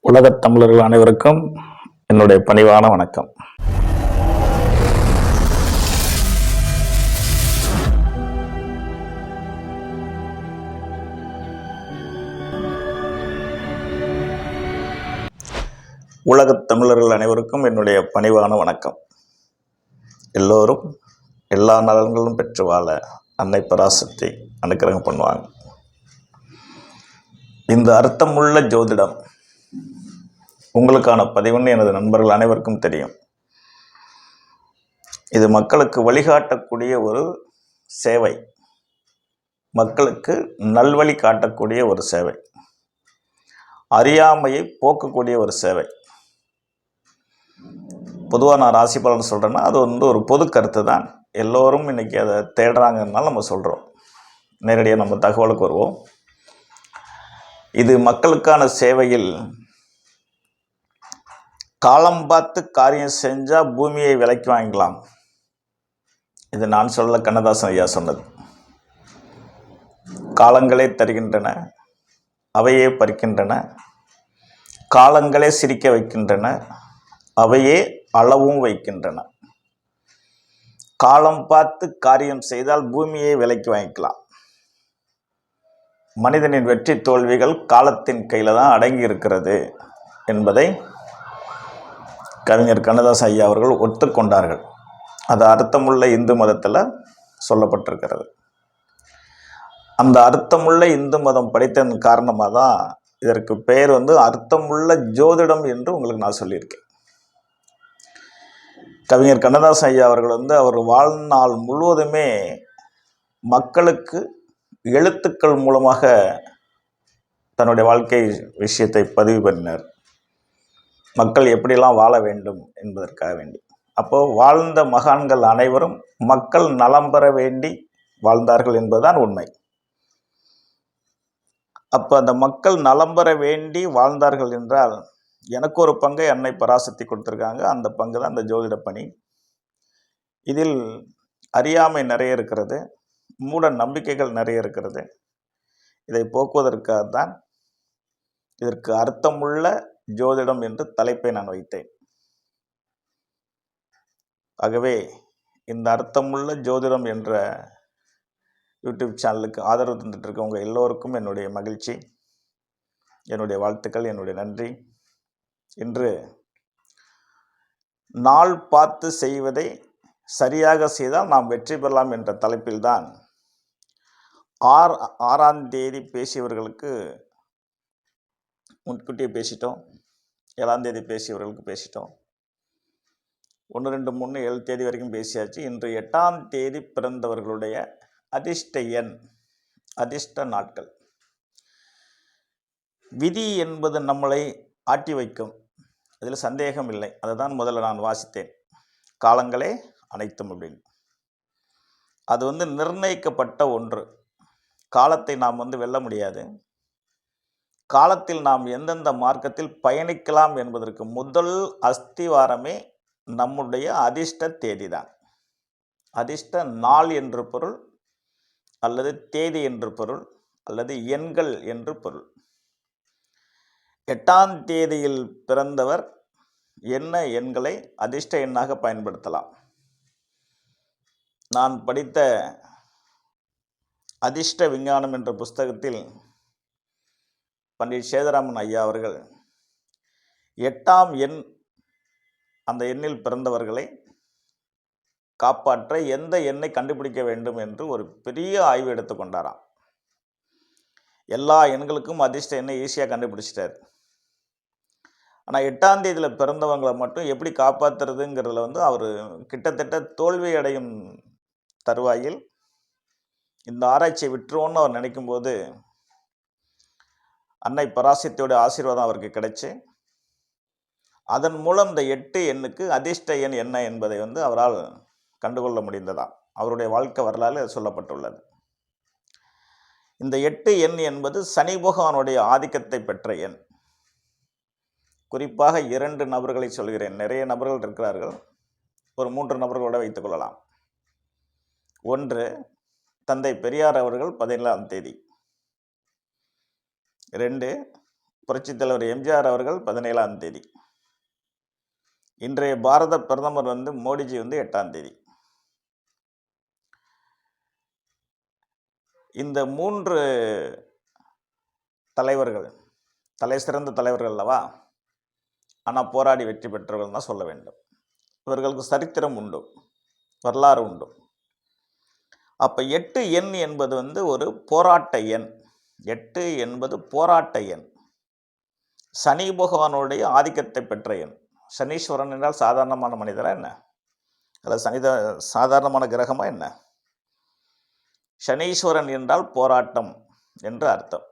உலகத் தமிழர்கள் அனைவருக்கும் என்னுடைய பணிவான வணக்கம். உலகத் தமிழர்கள் அனைவருக்கும் என்னுடைய பணிவான வணக்கம். எல்லோரும் எல்லா நலன்களும் பெற்று வாழ அன்னை பராசக்தி அனுக்கிரகம் பண்ணுவாங்க. இந்த அர்த்தமுள்ள ஜோதிடம் உங்களுக்கான பதிவுன்னு எனது நண்பர்கள் அனைவருக்கும் தெரியும். இது மக்களுக்கு வழிகாட்டக்கூடிய ஒரு சேவை. மக்களுக்கு நல்வழி காட்டக்கூடிய ஒரு சேவை. அறியாமையை போக்கக்கூடிய ஒரு சேவை. பொதுவாக நான் ராசி பலன் சொல்கிறேன்னா அது வந்து ஒரு பொது கருத்து தான். எல்லோரும் இன்றைக்கி அதை தேடுறாங்கனால நம்ம சொல்கிறோம் நேரடியாக நம்ம தகவலுக்கு வருவோம். இது மக்களுக்கான சேவையில் காலம் பார்த்து காரியம் செஞ்சால் பூமியை விலைக்கு வாங்கிக்கலாம். இது நான் சொல்ல கண்ணதாசன் ஐயா சொன்னது. காலங்களே தருகின்றன அவையே பறிக்கின்றன. காலங்களே சிரிக்க வைக்கின்றன அவையே அளவும் வைக்கின்றன. காலம் பார்த்து காரியம் செய்தால் பூமியை விலைக்கு வாங்கிக்கலாம். மனிதனின் வெற்றி தோல்விகள் காலத்தின் கையில் தான் அடங்கி இருக்கிறது என்பதை கவிஞர் கண்ணதாசன் ஐயா அவர்கள் ஒத்துக்கொண்டார்கள். அது அர்த்தமுள்ள இந்து மதத்தில் சொல்லப்பட்டிருக்கிறது. அந்த அர்த்தமுள்ள இந்து மதம் படித்ததன் காரணமாக தான் இதற்கு பெயர் வந்து அர்த்தமுள்ள ஜோதிடம் என்று உங்களுக்கு நான் சொல்லியிருக்கேன். கவிஞர் கண்ணதாசன் ஐயா அவர்கள் வந்து அவர் வாழ்நாள் முழுவதுமே மக்களுக்கு எழுத்துக்கள் மூலமாக தன்னுடைய வாழ்க்கை விஷயத்தை பதிவு பண்ணினார். மக்கள் எப்படியெல்லாம் வாழ வேண்டும் என்பதற்காக வேண்டி. அப்போது வாழ்ந்த மகான்கள் அனைவரும் மக்கள் நலம் பெற வேண்டி வாழ்ந்தார்கள் என்பதுதான் உண்மை. அப்போ அந்த மக்கள் நலம் பெற வேண்டி வாழ்ந்தார்கள் என்றால் எனக்கு ஒரு பங்கை அன்னை பராசக்தி கொடுத்துருக்காங்க. அந்த பங்கு தான் அந்த ஜோதிட பணி. இதில் அறியாமை நிறைய இருக்கிறது. மூட நம்பிக்கைகள் நிறைய இருக்கிறது. இதை போக்குவதற்காக தான் இதற்கு அர்த்தமுள்ள ஜோதிடம் என்று தலைப்பை நான் வைத்தேன். ஆகவே இந்த அர்த்தமுள்ள ஜோதிடம் என்ற யூடியூப் சேனலுக்கு ஆதரவு தந்துட்டு இருக்கவங்க எல்லோருக்கும் என்னுடைய மகிழ்ச்சி என்னுடைய வாழ்த்துக்கள் என்னுடைய நன்றி. இன்று நாள் பார்த்து செய்வதை சரியாக செய்தால் நாம் வெற்றி பெறலாம் என்ற தலைப்பில்தான் ஆர் ஆறாம் தேதி பேசியவர்களுக்கு முன்கூட்டியே பேசிட்டோம். ஏழாம் தேதி பேசியவர்களுக்கு பேசிட்டோம். ஒன்று ரெண்டு மூணு ஏழு தேதி வரைக்கும் பேசியாச்சு. இன்று எட்டாம் தேதி பிறந்தவர்களுடைய அதிர்ஷ்ட எண் அதிர்ஷ்ட நாட்கள். விதி என்பது நம்மளை ஆட்டி வைக்கும். இதில் சந்தேகம் இல்லை. அதை தான் முதல்ல நான் வாசித்தேன். காலங்களே அனைத்தும் அப்படின்னு. அது வந்து நிர்ணயிக்கப்பட்ட ஒன்று. காலத்தை நாம் வந்து வெல்ல முடியாது. காலத்தில் நாம் எந்தெந்த மார்க்கத்தில் பயணிக்கலாம் என்பதற்கு முதல் அஸ்திவாரமே நம்முடைய அதிர்ஷ்ட தேதி தான் அதிர்ஷ்ட நாள் என்று பொருள் அல்லது தேதி என்று பொருள் அல்லது எண்கள் என்று பொருள். எட்டாம் தேதியில் பிறந்தவர் என்ன எண்களை அதிர்ஷ்ட எண்ணாக பயன்படுத்தலாம்? நான் படித்த அதிர்ஷ்ட விஞ்ஞானம் என்ற புஸ்தகத்தில் பண்டிட் சேதராமன் ஐயா அவர்கள். எட்டாம் எண் அந்த எண்ணில் பிறந்தவர்களை காப்பாற்ற எந்த எண்ணை கண்டுபிடிக்க வேண்டும் என்று ஒரு பெரிய ஆய்வு எடுத்துக்கொண்டாராம் எல்லா எண்களுக்கும் அதிர்ஷ்ட எண்ணை ஈஸியாக கண்டுபிடிச்சிட்டார். ஆனால் எட்டாம் தேதியில் பிறந்தவங்களை மட்டும் எப்படி காப்பாற்றுறதுங்கிறதுல வந்து அவர் கிட்டத்தட்ட தோல்வி அடையும் தருவாயில் இந்த ஆராய்ச்சியை விட்டுருவோன்னு அவர் நினைக்கும்போது அன்னை பராசக்தியோட ஆசீர்வாதம் அவருக்கு கிடைச்சு. அதன் மூலம் இந்த எட்டு எண்ணுக்கு அதிர்ஷ்ட எண் என்ன என்பதை வந்து அவரால் கண்டுகொள்ள முடிந்ததாம். அவருடைய வாழ்க்கை வரலாறு சொல்லப்பட்டுள்ளது. இந்த எட்டு எண் என்பது சனி பகவானுடைய ஆதிக்கத்தை பெற்ற எண். குறிப்பாக இரண்டு நபர்களை சொல்கிறேன். நிறைய நபர்கள் இருக்கிறார்கள். ஒரு மூன்று நபர்களோட வைத்துக்கொள்ளலாம் ஒன்று தந்தை பெரியார் அவர்கள் பதினேழாம் தேதி. ரெண்டு புரட்சித் தலைவர் எம்ஜிஆர் அவர்கள் பதினேழாம் தேதி. இன்றைய பாரத பிரதமர் வந்து மோடிஜி வந்து எட்டாம் தேதி. இந்த மூன்று தலைவர்கள் தலை சிறந்த தலைவர்கள் அல்லவா? ஆனால் போராடி வெற்றி பெற்றவர்கள் தான் சொல்ல வேண்டும். இவர்களுக்கு சரித்திரம் உண்டு வரலாறு உண்டு. அப்போ எட்டு எண் என்பது வந்து ஒரு போராட்ட எண். எட்டு என்பது போராட்ட எண். சனி பகவானுடைய ஆதிக்கத்தை பெற்ற எண். சனீஸ்வரன் என்றால் சாதாரணமான மனிதரா என்ன? அல்லது சனித சாதாரணமான கிரகமா என்ன? சனீஸ்வரன் என்றால் போராட்டம் என்று அர்த்தம்.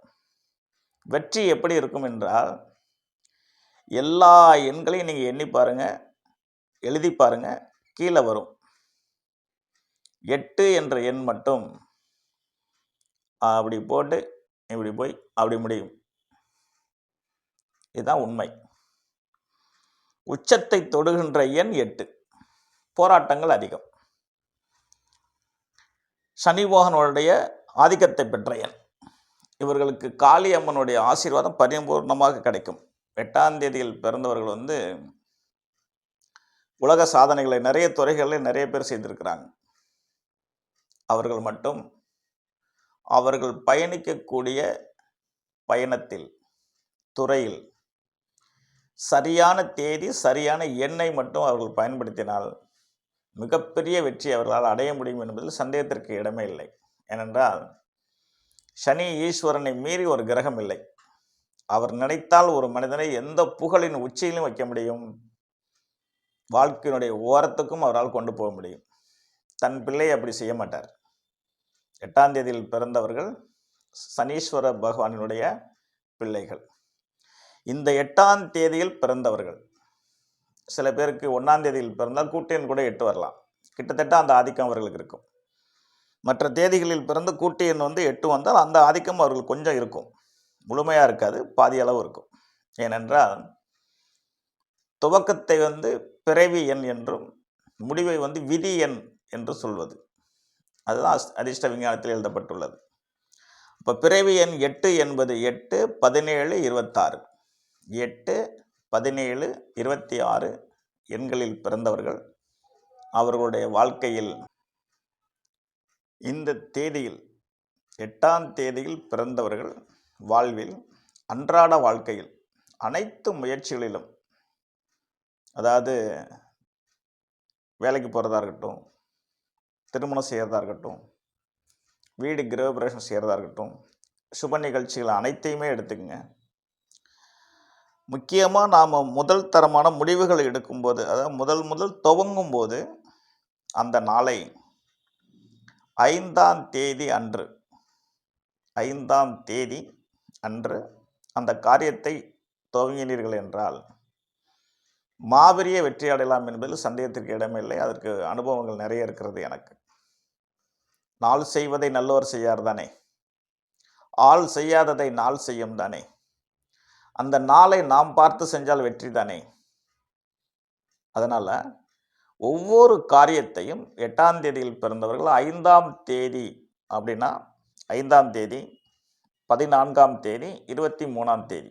வெற்றி எப்படி இருக்கும் என்றால் எல்லா எண்களையும் நீங்கள் எண்ணி பாருங்கள் எழுதி பாருங்க கீழே வரும். எட்டு என்ற எண் மட்டும் அப்படி போட்டு இப்படி போய் அப்படி முடியும். இதுதான் உண்மை. உச்சத்தை தொடுகின்ற எண் எட்டு. போராட்டங்கள் அதிகம். சனிபோகனுடைய ஆதிக்கத்தை பெற்ற எண். இவர்களுக்கு காளியம்மனுடைய ஆசீர்வாதம் பரிபூர்ணமாக கிடைக்கும். எட்டாம் தேதியில் பிறந்தவர்கள் வந்து உலக சாதனைகளை நிறைய துறைகளில் நிறைய பேர் செய்திருக்கிறாங்க. அவர்கள் மட்டும் அவர்கள் பயணிக்கக்கூடிய பயணத்தில் துறையில் சரியான தேதி சரியான எண்ணை மட்டும் அவர்கள் பயன்படுத்தினால் மிகப்பெரிய வெற்றி அவர்களால் அடைய முடியும் என்பதில் சந்தேகத்திற்கு இடமே இல்லை. ஏனென்றால் சனி ஈஸ்வரனை மீறி ஒரு கிரகம் இல்லை. அவர் நினைத்தால் ஒரு மனிதனை எந்த புகழின் உச்சியிலும் வைக்க முடியும். வாழ்க்கையினுடைய ஓரத்துக்கும் அவரால் கொண்டு போக முடியும். தன் பிள்ளை அப்படி செய்ய மாட்டார். எட்டாம் தேதியில் பிறந்தவர்கள் சனீஸ்வர பகவானினுடைய பிள்ளைகள். இந்த எட்டாம் தேதியில் பிறந்தவர்கள் சில பேருக்கு ஒன்றாம் தேதியில் பிறந்தால் கூட்டெண் கூட எட்டு வரலாம். கிட்டத்தட்ட அந்த ஆதிக்கம் அவர்களுக்கு இருக்கும். மற்ற தேதிகளில் பிறந்து கூட்டியன் வந்து எட்டு வந்தால் அந்த ஆதிக்கம் அவர்கள் கொஞ்சம் இருக்கும். முழுமையாக இருக்காது பாதி அளவு இருக்கும். ஏனென்றால் துவக்கத்தை வந்து பிறவி எண் என்றும் முடிவை வந்து விதி எண் என்று சொல்வது. அதுதான் அதிர்ஷ்ட விஞ்ஞானத்தில் எழுதப்பட்டுள்ளது. இப்போ பிறவி எண் எட்டு என்பது எட்டு பதினேழு இருபத்தாறு. எட்டு பதினேழு இருபத்தி ஆறு எண்களில் பிறந்தவர்கள் அவர்களுடைய வாழ்க்கையில் இந்த தேதியில் எட்டாம் தேதியில் பிறந்தவர்கள் வாழ்வில் அன்றாட வாழ்க்கையில் அனைத்து முயற்சிகளிலும் அதாவது வேலைக்கு போகிறதா இருக்கட்டும் திருமணம் செய்கிறதா இருக்கட்டும் வீடு கிரகப்பிரவேசம் செய்கிறதா இருக்கட்டும் சுப நிகழ்ச்சிகள் அனைத்தையுமே எடுத்துக்கங்க. முக்கியமாக நாம் முதல் தரமான முடிவுகளை எடுக்கும்போது அதாவது முதல் முதல் துவங்கும் போது அந்த நாளை ஐந்தாம் தேதி அன்று ஐந்தாம் தேதி அன்று அந்த காரியத்தை துவங்கினீர்கள் என்றால் மாபெரிய வெற்றி அடையலாம் என்பதில் சந்தேகத்திற்கு இடமில்லை அதற்கு அனுபவங்கள் நிறைய இருக்கிறது எனக்கு. நாள் செய்வதை நல்லவர் செய்யார் தானே? ஆள் செய்யாததை நாள் செய்யும் தானே? அந்த நாளை நாம் பார்த்து செஞ்சால் வெற்றி தானே? அதனால் ஒவ்வொரு காரியத்தையும் எட்டாம் தேதியில் பிறந்தவர்கள் ஐந்தாம் தேதி அப்படின்னா ஐந்தாம் தேதி பதினான்காம் தேதி இருபத்தி மூணாம் தேதி.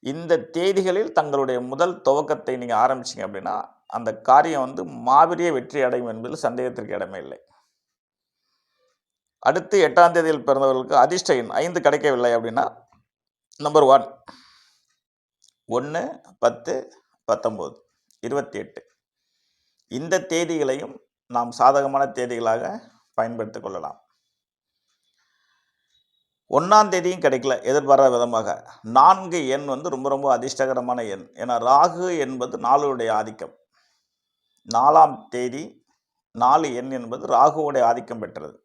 இந்த தேதிகளில் தங்களுடைய முதல் துவக்கத்தை நீங்கள் ஆரம்பிச்சீங்க அப்படின்னா அந்த காரியம் வந்து மாபெரிய வெற்றி அடையும் என்பதில் சந்தேகத்திற்கு இடமே இல்லை. அடுத்து எட்டாம் தேதியில் பிறந்தவர்களுக்கு அதிர்ஷ்ட எண் ஐந்து கிடைக்கவில்லை அப்படின்னா நம்பர் ஒன் ஒன்று பத்து பத்தொம்போது இருபத்தி எட்டு. இந்த தேதிகளையும் நாம் சாதகமான தேதிகளாக பயன்படுத்திக் கொள்ளலாம். ஒன்றாம் தேதியும் கிடைக்கல எதிர்பாராத விதமாக. நான்கு எண் வந்து ரொம்ப ரொம்ப அதிர்ஷ்டகரமான எண். ஏன்னா ராகு என்பது நாளுடைய ஆதிக்கம். நாலாம் தேதி நாலு எண் என்பது ராகுவுடைய ஆதிக்கம் பெற்றது.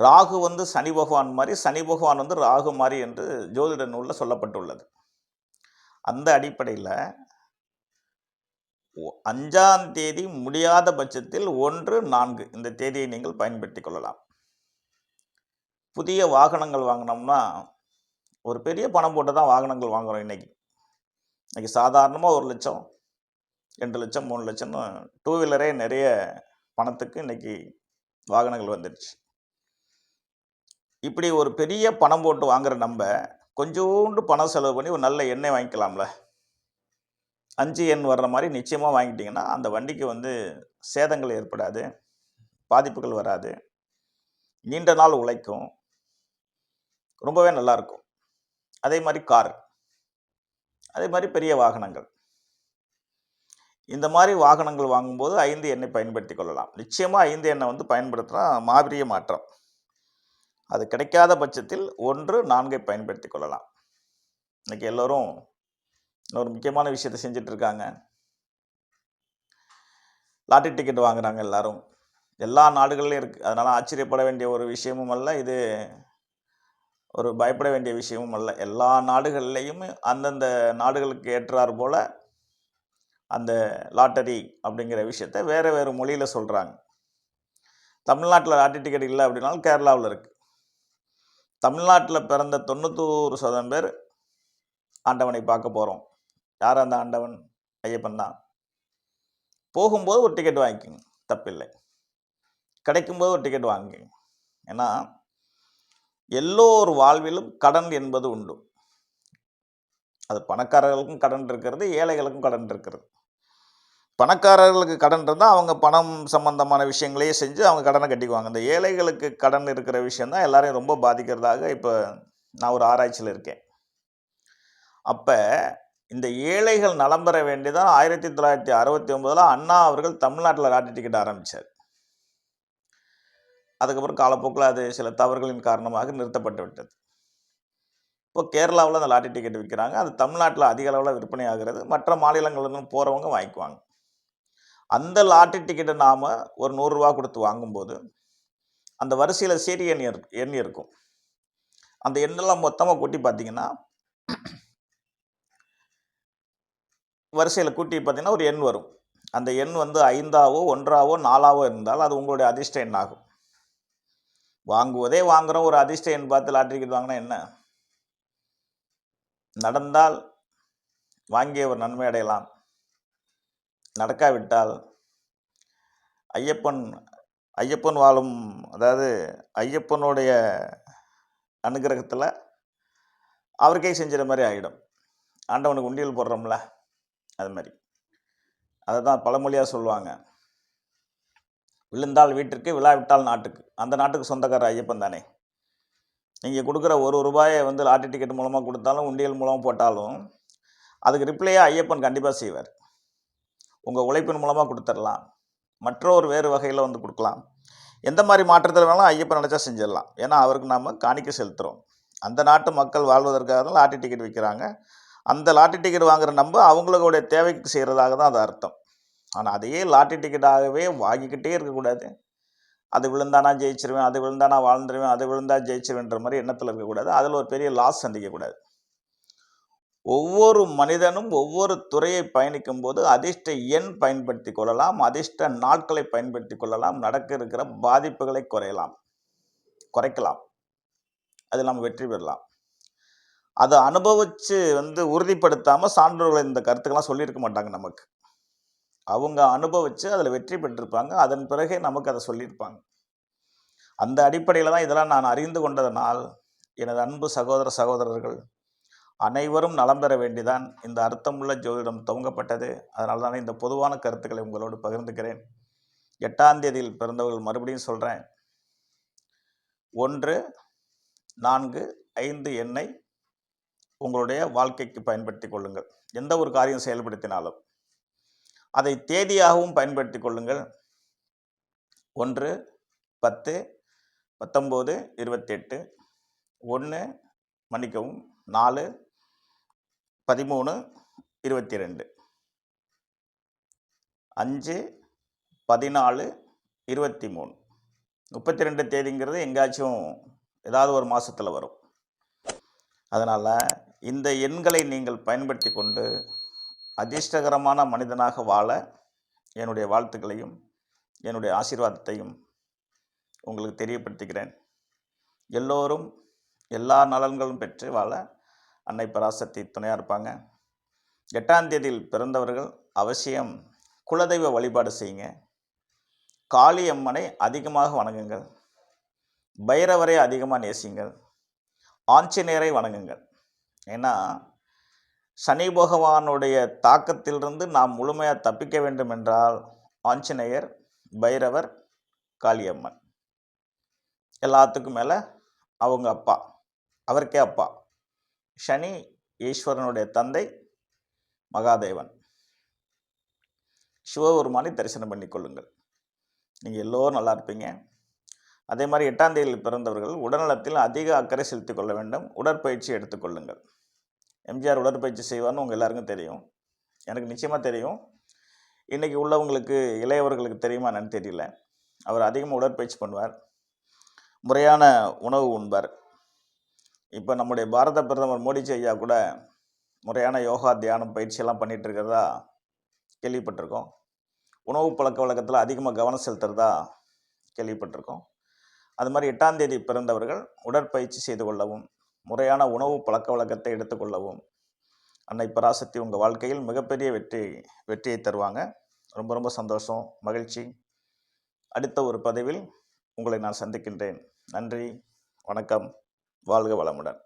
ராகு வந்து சனி பகவான் மாதிரி சனி பகவான் வந்து ராகு மாதிரி என்று ஜோதிட நூலில் சொல்லப்பட்டுள்ளது. அந்த அடிப்படையில் அஞ்சாம் தேதி முடியாத பட்சத்தில் ஒன்று நான்கு இந்த தேதியை நீங்கள் பயன்படுத்திக் கொள்ளலாம். புதிய வாகனங்கள் வாங்கினோம்னா ஒரு பெரிய பணம் போட்டு தான் வாகனங்கள் வாங்குறோம் இன்னைக்கு. இன்னைக்கு சாதாரணமாக ஒரு லட்சம் ரெண்டு லட்சம் மூணு லட்சம்னு டூ வீலரே நிறைய பணத்துக்கு இன்னைக்கு வாகனங்கள் வந்துடுச்சு. இப்படி ஒரு பெரிய பணம் போட்டு வாங்குற நம்ம கொஞ்சோண்டு பணம் செலவு பண்ணி ஒரு நல்ல எண்ணெய் வாங்கிக்கலாம்ல. அஞ்சு எண் வர்ற மாதிரி நிச்சயமாக வாங்கிட்டிங்கன்னா அந்த வண்டிக்கு வந்து சேதங்கள் ஏற்படாது பாதிப்புகள் வராது. நீண்ட நாள் உழைக்கும். ரொம்பவே நல்லாயிருக்கும் அதே மாதிரி கார். அதே மாதிரி பெரிய வாகனங்கள். இந்த மாதிரி வாகனங்கள் வாங்கும்போது ஐந்து எண்ணெய் பயன்படுத்தி கொள்ளலாம். நிச்சயமாக ஐந்து எண்ணெய் வந்து பயன்படுத்தினா மாபெரிய மாற்றம். அது கிடைக்காத பட்சத்தில் ஒன்று நான்கை பயன்படுத்தி கொள்ளலாம். இன்றைக்கி எல்லோரும் ஒரு முக்கியமான விஷயத்தை செஞ்சுட்டு இருக்காங்க. லாட்டரி டிக்கெட் வாங்குறாங்க எல்லாரும். எல்லா நாடுகள்லையும் இருக்குது அதனால் ஆச்சரியப்பட வேண்டிய ஒரு விஷயமும் அல்ல. இது ஒரு பயப்பட வேண்டிய விஷயமும் அல்ல. எல்லா நாடுகள்லேயும் அந்தந்த நாடுகளுக்கு ஏற்றார் போல அந்த லாட்டரி அப்படிங்கிற விஷயத்த வேறு வேறு மொழியில் சொல்கிறாங்க தமிழ்நாட்டில் லாட்டரி டிக்கெட் இல்லை அப்படின்னாலும் கேரளாவில் இருக்குது தமிழ்நாட்டில் பிறந்த தொண்ணூத்தோரு சதம் பேர் ஆண்டவனை பார்க்க போகிறோம் யார் அந்த ஆண்டவன்? ஐயப்பன் தான். போகும்போது ஒரு டிக்கெட் வாங்கிக்கோங்க. தப்பில்லை. கிடைக்கும்போது ஒரு டிக்கெட் வாங்கிக்கோங்க ஏன்னா எல்லோர் வாழ்விலும் கடன் என்பது உண்டு. அது பணக்காரர்களுக்கும் கடன் இருக்கிறது ஏழைகளுக்கும் கடன் இருக்கிறது. பணக்காரர்களுக்கு கடன் இருந்தால் அவங்க பணம் சம்பந்தமான விஷயங்களையே செஞ்சு அவங்க கடனை கட்டிக்குவாங்க. இந்த ஏழைகளுக்கு கடன் இருக்கிற விஷயந்தான் எல்லாரையும் ரொம்ப பாதிக்கிறதாக இப்போ நான் ஒரு ஆராய்ச்சியில் இருக்கேன். அப்போ இந்த ஏழைகள் நலம் பெற வேண்டியதான் ஆயிரத்தி தொள்ளாயிரத்தி அறுபத்தி ஒன்பதில் அண்ணா அவர்கள் தமிழ்நாட்டில் லாட்டரி டிக்கெட் ஆரம்பித்தார் அதுக்கப்புறம் காலப்போக்கில் அது சில தவறுகளின் காரணமாக நிறுத்தப்பட்டு விட்டது. இப்போ கேரளாவில் அந்த லாட்டரி டிக்கெட் விற்கிறாங்க. அது தமிழ்நாட்டில் அதிக அளவில் விற்பனை ஆகிறது. மற்ற மாநிலங்களிலும் போகிறவங்க வாங்கிக்குவாங்க. அந்த லாட்டரி டிக்கெட்டை நாம் ஒரு நூறுரூவா கொடுத்து வாங்கும்போது அந்த வரிசையில் சீரி எண் எண் இருக்கும். அந்த எண்ணெல்லாம் மொத்தமாக கூட்டி பார்த்தீங்கன்னா வரிசையில் கூட்டி பார்த்தீங்கன்னா ஒரு எண் வரும். அந்த எண் வந்து ஐந்தாவோ ஒன்றாவோ நாலாவோ இருந்தால் அது உங்களுடைய அதிர்ஷ்ட எண் ஆகும் வாங்குவதே வாங்குறோம் ஒரு அதிர்ஷ்ட எண் பார்த்து லாட்ரி டிக்கெட் வாங்கினா என்ன? நடந்தால் வாங்கியவர் நன்மை அடையலாம். நடக்காவிட்டால் ஐயப்பன் ஐயப்பன் வாழும் அதாவது ஐயப்பனுடைய அனுகிரகத்தில் அவருக்கே செஞ்சுற மாதிரி ஆகிடும் ஆண்டவனுக்கு உண்டியல் போடுறோம்ல அது மாதிரி. அதை தான் பழமொழியாக சொல்லுவாங்க. விழுந்தால் வீட்டிற்கு விழாவிட்டால் நாட்டுக்கு. அந்த நாட்டுக்கு சொந்தக்காரர் ஐயப்பன் தானே. நீங்கள் கொடுக்குற ஒரு ரூபாயை வந்து லாட்டரி டிக்கெட் மூலமாக கொடுத்தாலும் உண்டியல் மூலமாக போட்டாலும் அதுக்கு ரிப்ளையாக ஐயப்பன் கண்டிப்பாக செய்வார். உங்கள் உழைப்பின் மூலமாக கொடுத்துடலாம். மற்றொரு வேறு வகையில் வந்து கொடுக்கலாம். எந்த மாதிரி மாற்றத்தில் வேணாலும் ஐயப்பன் நினச்சா செஞ்சிடலாம். ஏன்னா அவருக்கு நாம் காணிக்க செலுத்துகிறோம் அந்த நாட்டு மக்கள் வாழ்வதற்காக தான் லாட்டரி டிக்கெட் விற்கிறாங்க. அந்த லாட்டரி டிக்கெட் வாங்குற நம்ம அவங்களுடைய தேவைக்கு செய்கிறதாக தான் அது அர்த்தம். ஆனால் அதையே லாட்டரி டிக்கெட்டாகவே வாங்கிக்கிட்டே இருக்கக்கூடாது அது விழுந்தானா ஜெயிச்சிருவேன் அது விழுந்தானா வாழ்ந்துருவேன் அது விழுந்தா ஜெயிச்சிருவேன்ற மாதிரி எண்ணத்தில் இருக்கக்கூடாது அதில் ஒரு பெரிய லாஸ் சந்திக்கக்கூடாது ஒவ்வொரு மனிதனும் ஒவ்வொரு துறையை பயணிக்கும் போது அதிர்ஷ்ட எண் பயன்படுத்தி கொள்ளலாம் அதிர்ஷ்ட நாட்களை பயன்படுத்தி கொள்ளலாம் நடக்க இருக்கிற பாதிப்புகளை குறையலாம் குறைக்கலாம். அதில் நம்ம வெற்றி பெறலாம். அதை அனுபவித்து வந்து உறுதிப்படுத்தாமல் சான்றோர்கள் இந்த கருத்துக்கெல்லாம் சொல்லியிருக்க மாட்டாங்க நமக்கு. அவங்க அனுபவித்து அதில் வெற்றி பெற்றிருப்பாங்க. அதன் பிறகே நமக்கு அதை சொல்லியிருப்பாங்க. அந்த அடிப்படையில் தான் இதெல்லாம் நான் அறிந்து கொண்டதனால் எனது அன்பு சகோதர சகோதரர்கள் அனைவரும் நலம் பெற வேண்டிதான். இந்த அர்த்தமுள்ள ஜோதிடம் துவங்கப்பட்டது. அதனால தான் இந்த பொதுவான கருத்துக்களை உங்களோடு பகிர்ந்துக்கிறேன். எட்டாம் தேதியில் பிறந்தவர்கள் மறுபடியும் சொல்கிறேன் ஒன்று நான்கு ஐந்து எண்ணை உங்களுடைய வாழ்க்கைக்கு பயன்படுத்தி கொள்ளுங்கள். எந்த ஒரு காரியம் செயல்படுத்தினாலும். அதை தேதியாகவும் பயன்படுத்தி கொள்ளுங்கள். ஒன்று பத்து பத்தொம்போது இருபத்தெட்டு ஒன்று மன்னிக்கவும் நாலு பதிமூணு இருபத்தி ரெண்டு அஞ்சு பதினாலு இருபத்தி மூணு முப்பத்தி ரெண்டு தேதிங்கிறது எங்கேயாச்சும் ஏதாவது ஒரு மாதத்தில் வரும். அதனால் இந்த எண்களை நீங்கள் பயன்படுத்தி கொண்டு அதிர்ஷ்டகரமான மனிதனாக வாழ என்னுடைய வாழ்த்துக்களையும் என்னுடைய ஆசீர்வாதத்தையும் உங்களுக்கு தெரியப்படுத்துகிறேன். எல்லோரும் எல்லா நலன்களும் பெற்று வாழ அன்னை பராசக்தி துணையாக இருப்பாங்க. எட்டாம் தேதியில் பிறந்தவர்கள் அவசியம் குலதெய்வ வழிபாடு செய்யுங்க. காளியம்மனை அதிகமாக வணங்குங்கள். பைரவரை அதிகமாக நேசிங்கள் ஆஞ்சநேயரை வணங்குங்கள். ஏன்னா சனி பகவானுடைய தாக்கத்திலிருந்து நாம் முழுமையாக தப்பிக்க வேண்டும் என்றால் ஆஞ்சநேயர் பைரவர் காளியம்மன். எல்லாத்துக்கும் மேலே அவங்க அப்பா. அவருக்கே அப்பா. சனி ஈஸ்வரனுடைய தந்தை மகாதேவன். சிவபெருமானை தரிசனம் பண்ணி கொள்ளுங்கள். நீங்கள் எல்லோரும் நல்லா இருப்பீங்க. அதே மாதிரி எட்டாம் தேதியில் பிறந்தவர்கள் உடல்நலத்தில் அதிக அக்கறை செலுத்திக் கொள்ள வேண்டும். உடற்பயிற்சி எடுத்துக்கொள்ளுங்கள் எம்ஜிஆர் உடற்பயிற்சி செய்வார்னு உங்கள் எல்லாருக்கும் தெரியும். எனக்கு நிச்சயமாக தெரியும். இன்றைக்கி உள்ளவங்களுக்கு இளையவர்களுக்கு தெரியுமா என்னன்னு தெரியல. அவர் அதிகமாக உடற்பயிற்சி பண்ணுவார். முறையான உணவு உண்பார். இப்போ நம்முடைய பாரத பிரதமர் மோடிஜி ஐயா கூட முறையான யோகா தியானம் பயிற்சியெல்லாம் பண்ணிகிட்ருக்கிறதா கேள்விப்பட்டிருக்கோம். உணவு பழக்க வழக்கத்தில் அதிகமாக கவனம் செலுத்துறதா கேள்விப்பட்டிருக்கோம். அது மாதிரி எட்டாம் தேதி பிறந்தவர்கள் உடற்பயிற்சி செய்து கொள்ளவும் முறையான உணவு பழக்க வழக்கத்தை எடுத்துக்கொள்ளவும் அன்னை பராசக்தி உங்கள் வாழ்க்கையில் மிகப்பெரிய வெற்றி வெற்றியை தருவாங்க. ரொம்ப ரொம்ப சந்தோஷம் மகிழ்ச்சி. அடுத்த ஒரு பதிவில் உங்களை நான் சந்திக்கின்றேன். நன்றி வணக்கம் வாழ்க வளமுடன்.